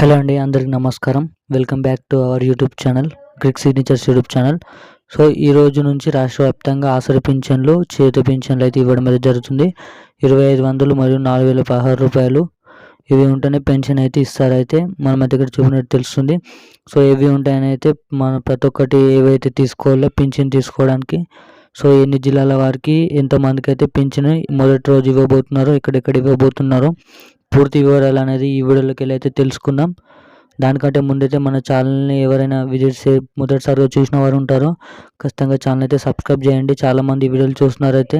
Hello అండి అందరికి నమస్కారం. Welcome back to our YouTube channel Greek Signatures YouTube channel. So ఈ రోజు నుంచి రాష్ట్ర వ్యాప్తంగా ఆసరి పింఛన్లు చేతి పింఛన్లు అయితే ఇవ్వడం అయితే జరుగుతుంది. ఇరవై ఐదు వందలు మరియు నాలుగు వేల పదహారు రూపాయలు ఇవి ఉంటేనే పెన్షన్ అయితే ఇస్తారైతే మనం అయితే ఇక్కడ చూపినట్టు తెలుస్తుంది. సో ఇవి ఉంటాయని అయితే మనం ప్రతి ఒక్కటి ఏవైతే తీసుకోవాలో పింఛన్ తీసుకోవడానికి సో ఎన్ని జిల్లాల వారికి ఎంతమందికి అయితే పింఛన్ మొదటి రోజు ఇవ్వబోతున్నారో ఎక్కడెక్కడ ఇవ్వబోతున్నారో పూర్తి వివరాలు అనేది ఈ వీడియోలోకి వెళ్ళి అయితే తెలుసుకుందాం. దానికంటే ముందైతే మన ఛానల్ని ఎవరైనా విజిట్ చే మొదటిసారిగా చూసిన వారు ఉంటారో ఖచ్చితంగా ఛానల్ అయితే సబ్స్క్రైబ్ చేయండి. చాలామంది వీడియోలు చూస్తున్నారైతే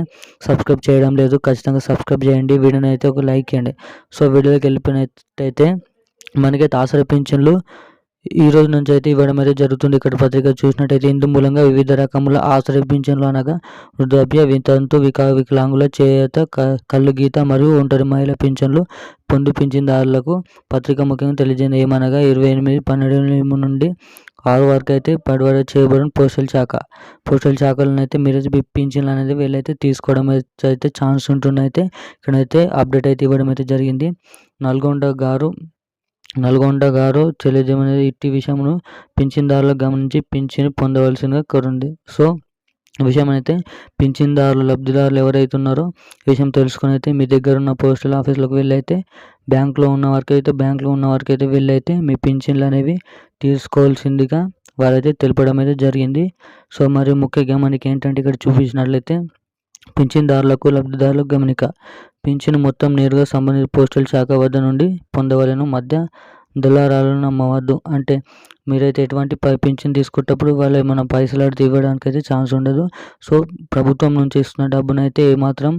సబ్స్క్రైబ్ చేయడం లేదు. ఖచ్చితంగా సబ్స్క్రైబ్ చేయండి. వీడియోని అయితే ఒక లైక్ చేయండి. సో వీడియోకి వెళ్ళిపోయినట్టయితే మనకైతే ఆసర పింఛన్లు ఈ రోజు నుంచి అయితే ఇవ్వడం అయితే జరుగుతుంది ఇక్కడ పత్రిక చూసినట్టయితే ఇందు మూలంగా వివిధ రకముల ఆశ్రయ పింఛన్లు అనగా వృద్ధాప్య వితంతు వికా వికలాంగుల చేత కళ్ళు గీత మరియు ఒంటరి మహిళ పింఛన్లు పొందు పింఛన్దారులకు పత్రిక ముఖ్యంగా తెలియజేయండి. ఏమనగా ఇరవై ఎనిమిది పన్నెండు నుండి ఆరు వరకు అయితే పడవడ చేయబడిన పోస్టల్ శాఖ. పోస్టల్ శాఖలను అయితే మీరు పింఛన్లు అనేది వీళ్ళైతే తీసుకోవడం అయితే ఛాన్స్ ఉంటుందైతే ఇక్కడైతే అప్డేట్ అయితే ఇవ్వడం అయితే జరిగింది. నల్గొండ గారు నల్గొండ గారు తెలియజేయమనేది ఇట్టి విషయమును పింఛన్దారులు గమనించి పింఛను పొందవలసిందిగా కోరింది సో విషయం అయితే పింఛన్దారులు లబ్ధిదారులు ఎవరైతే ఉన్నారో విషయం తెలుసుకుని అయితే మీ దగ్గర ఉన్న పోస్టల్ ఆఫీసులకు వెళ్ళైతే బ్యాంకులో బ్యాంక్లో ఉన్న వారికి అయితే బ్యాంక్లో ఉన్న వారికి అయితే వెళ్ళైతే మీ పింఛన్లు అనేవి తీసుకోవాల్సిందిగా వారైతే తెలపడం అయితే జరిగింది. సో మరి ముఖ్యంగా మనకి ఏంటంటే ఇక్కడ చూపించినట్లయితే పింఛన్దారులకు లబ్ధిదారులకు గమనిక. పింఛను మొత్తం నేరుగా సంబంధిత పోస్టల్ శాఖ వద్ద నుండి పొందవలను. మధ్య దళారాలను నమ్మవద్దు. అంటే మీరైతే ఎటువంటి పింఛన్ తీసుకునేటప్పుడు వాళ్ళు ఏమైనా పైసలు అడితే ఇవ్వడానికి అయితే ఛాన్స్ ఉండదు. సో ప్రభుత్వం నుంచి ఇస్తున్న డబ్బునైతే ఏమాత్రం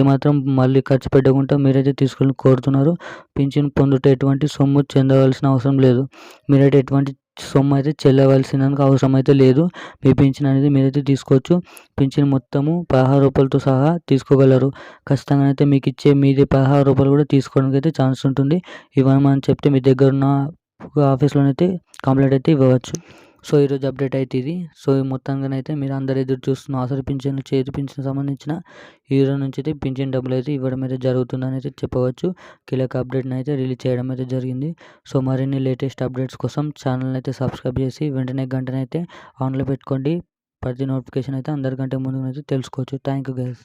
ఏమాత్రం మళ్ళీ ఖర్చు పెట్టకుండా మీరైతే తీసుకుని కోరుతున్నారు. పింఛన్ పొందుట ఎటువంటి సొమ్ము చెందవలసిన అవసరం లేదు. మీరైతే ఎటువంటి సొమ్ము అయితే చెల్లవలసిన అవసరం అయితే లేదు. మీ పింఛన్ అనేది మీరైతే తీసుకోవచ్చు. పింఛన్ మొత్తము పదహారు రూపాయలతో సహా తీసుకోగలరు. ఖచ్చితంగా అయితే మీకు ఇచ్చే మీది పదహారు రూపాయలు కూడా తీసుకోవడానికి అయితే ఛాన్స్ ఉంటుంది ఇవన్నీ మనం చెప్తే మీ దగ్గర ఉన్న ఆఫీస్లోనైతే కంప్లైంట్ అయితే ఇవ్వవచ్చు. సో ఈరోజు అప్డేట్ అయితే ఇది. సో మొత్తంగానైతే మీరు అందరు ఎదురు చూస్తున్న ఆసరి పింఛన్ చేతి పింఛన్ సంబంధించిన హీరో నుంచి అయితే పింఛన్ డబ్బులు అయితే ఇవ్వడం అయితే జరుగుతుందని అయితే చెప్పవచ్చు. కీలక అప్డేట్ని అయితే రిలీజ్ చేయడం అయితే జరిగింది. సో మరిన్ని లేటెస్ట్ అప్డేట్స్ కోసం ఛానల్ని అయితే సబ్స్క్రైబ్ చేసి వెంటనే గంటనైతే ఆన్లో పెట్టుకోండి. ప్రతి నోటిఫికేషన్ అయితే అందరికంటే ముందు అయితే తెలుసుకోవచ్చు. Thank you guys.